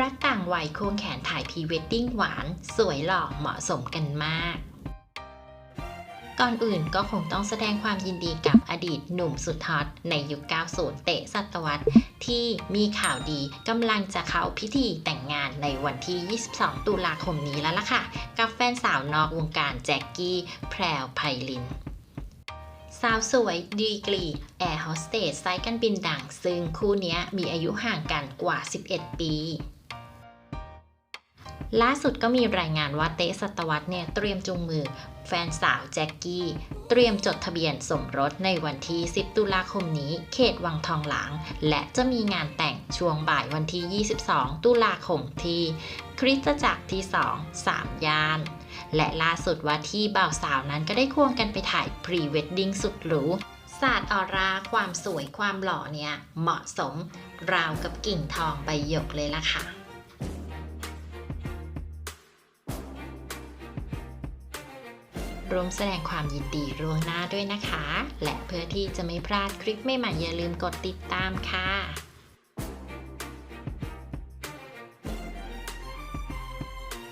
รักกลางวัยควงแขนถ่ายพรีเวดดิ้งหวาน สวยหล่อเหมาะสมกันมาก ก่อนอื่นก็คงต้องแสดงความยินดีกับอดีตหนุ่มสุดฮอตในยุค 90 เตะศตวรรษ ที่มีข่าวดีกำลังจะเข้าพิธีแต่งงานในวันที่ 22 ตุลาคมนี้แล้วล่ะค่ะ กับแฟนสาวนอกวงการแจ็คกี้ แพรวไพลินสาวสวยดีกรี แอร์โฮสเตสไซต์การบินดัง ซึ่งคู่นี้มีอายุห่างกันกว่า 11 ปี ล่าสุดก็มีรายงานว่าเตสัตวัตเนี่ยเตรียมจูงมือแฟนสาวแจ็คกี้ เตรียมจดทะเบียนสมรสในวันที่ 10 ตุลาคมนี้ เขตวังทองหลาง และจะมีงานแต่งช่วงบ่ายวันที่ 22 ตุลาคมที่ คริสตจักรที่ 2 3 ย่าน และล่าสุดว่าที่บ่าวสาวนั้นก็ได้ควงกันไปถ่ายพรีเวดดิ้งสุดหรูศาสตร์ออร่าความสวยความหล่อเนี่ยเหมาะสมราวกับกิ่งทองใบหยกเลยล่ะค่ะ ร่วมแสดงความยินดีร่วงหน้าด้วยนะคะ และเพื่อที่จะไม่พลาดคลิปใหม่ๆอย่าลืมกดติดตามค่ะ